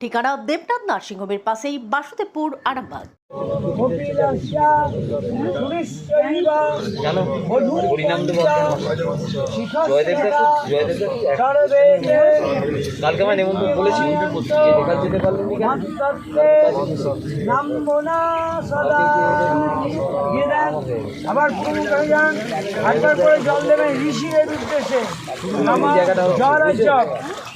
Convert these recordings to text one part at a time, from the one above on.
ঠিকানা দেবনাথ নার্সিংহোমের পাশেই বাসুদেবপুর আরামবাগ। কালকে নেমন্তন্ন বলেছি যে দেখা যেতে পারলেন না কেন? মত্তস্তে নাম্বনা সদা। গিরান আবার যান। একবার করে জল দেবেন ঋষির উদ্দেশ্যে। এরকম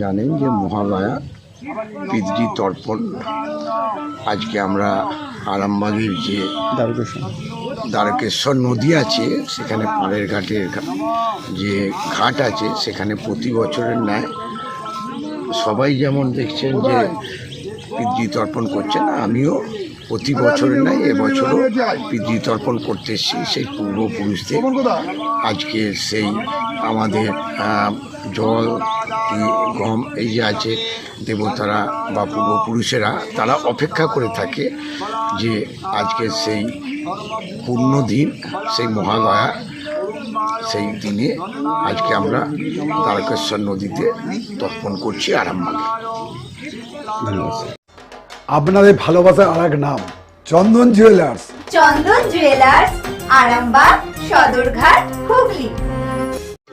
জানেন যে মহালয়া পিতৃ তর্পণ। আজকে আমরা আরামবাগের যে দ্বারকেশ্বর নদী আছে, সেখানে পাড়ের ঘাটের যে ঘাট আছে, সেখানে প্রতি বছরের ন্যায় সবাই যেমন দেখছেন যে পিতৃ তর্পণ করছেন আমিও প্রতি বছরের ন্যায় এবছরও পিতৃ তর্পণ করতে এসেছি, সেই পূর্বপুরুষদের আজকে সেই আমাদের জল গম, এই যে আছে দেবতারা বা পূর্বপুরুষেরা তারা অপেক্ষা করে থাকে যে আজকে সেই পূর্ণ দিন, সেই মহালয়া, সেই দিনে আজকে আমরা তারকেশ্বর নদীতে তর্পণ করছি আরামবাগে আপনাদের ভালোবাসার আর এক নাম চন্দন জুয়েলার্স চন্দন জুয়েলার্স আরামবাগ সদরঘাট হুগলি।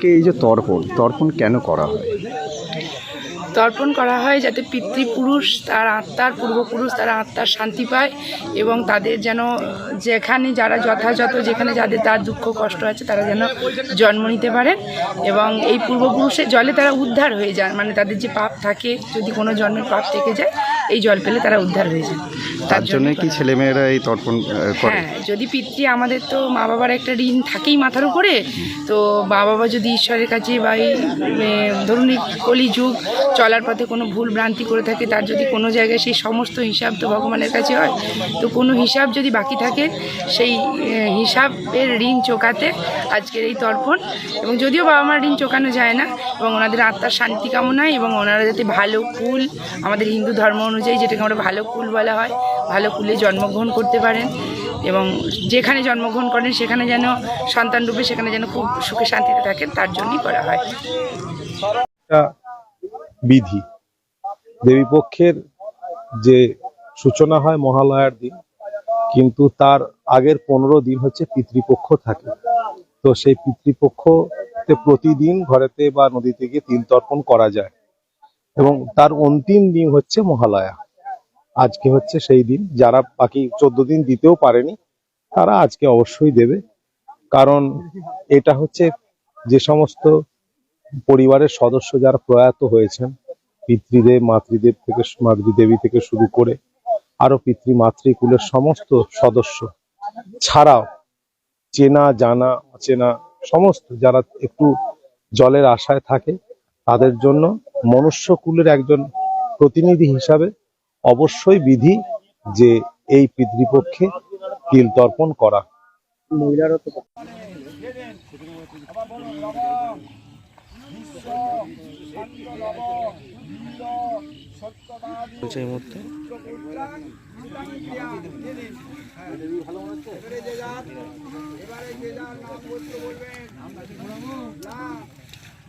কে এই যে তর্পণ তর্পণ কেন করা হয়? তর্পণ করা হয় যাতে পিতৃপুরুষ তার আত্মার পূর্বপুরুষ তারা আত্মার শান্তি পায় এবং তাদের যেন যেখানে যারা যথাযথ যেখানে যাদের তার দুঃখ কষ্ট আছে তারা যেন জন্ম নিতে পারেন এবং এই পূর্বপুরুষের জলে তারা উদ্ধার হয়ে যান। মানে তাদের যে পাপ থাকে যদি কোনো জন্মের পাপ থেকে যায় এই জল পেলে তারা উদ্ধার হয়ে যায়। তার জন্য কি ছেলেমেয়েরা এই তর্পণ করে? হ্যাঁ যদি পিতৃ আমাদের তো মা বাবার একটা ঋণ থাকেই মাথার উপরে। তো মা বাবা যদি ঈশ্বরের কাছে বা এই ধরুন এই কলি যুগ চলার পথে কোনো ভুল ভ্রান্তি করে থাকে তার যদি কোনো জায়গায় সেই সমস্ত হিসাব তো ভগবানের কাছে হয় তো কোনো হিসাব যদি বাকি থাকে সেই হিসাবের ঋণ চোকাতে আজকের এই তর্পণ। এবং যদিও বাবা মার ঋণ চোকানো যায় না এবং ওনাদের আত্মার শান্তি কামনায় এবং ওনারা যাতে ভালো কুল আমাদের হিন্দু ধর্ম অনুযায়ী যেটাকে আমরা ভালো কুল বলা হয়, ভালো কুলে জন্মগ্রহণ করতে পারেন এবং যেখানে জন্মগ্রহণ করেন সেখানে যেন সন্তান রূপে সেখানে যেন খুব সুখে শান্তিতে থাকেন, তার জন্যই করা হয়। বিধি, দেবীপক্ষের যে সূচনা হয় মহালয়ার দিন, কিন্তু তার আগের পনেরো দিন হচ্ছে পিতৃপক্ষ থাকে। তো সেই পিতৃপক্ষতে প্রতিদিন ঘরেতে বা নদীতে গিয়ে তিল তর্পণ করা যায়। এবং তার অন্তিম দিন হচ্ছে মহালয়া। আজকে হচ্ছে সেই দিন। যারা বাকি চোদ্দ দিন দিতেও পারেনি, তারা আজকে অবশ্যই দেবে। কারণ এটা হচ্ছে যে সমস্ত পরিবারের সদস্য যারা প্রয়াত হয়েছেন, পিতৃদেব, মাতৃদেব থেকে মাতৃদেবী থেকে শুরু করে আরও পিতৃ মাতৃকুলের সমস্ত সদস্য ছাড়াও চেনা, জানা, অচেনা সমস্ত যারা একটু জলের আশায় থাকে তাদের জন্য মনুষ্যকুলের একজন প্রতিনিধি হিসাবে অবশ্যই বিধি যে এই পিতৃপক্ষে তিল তর্পণ করা। বলছে এই মুহূর্তে।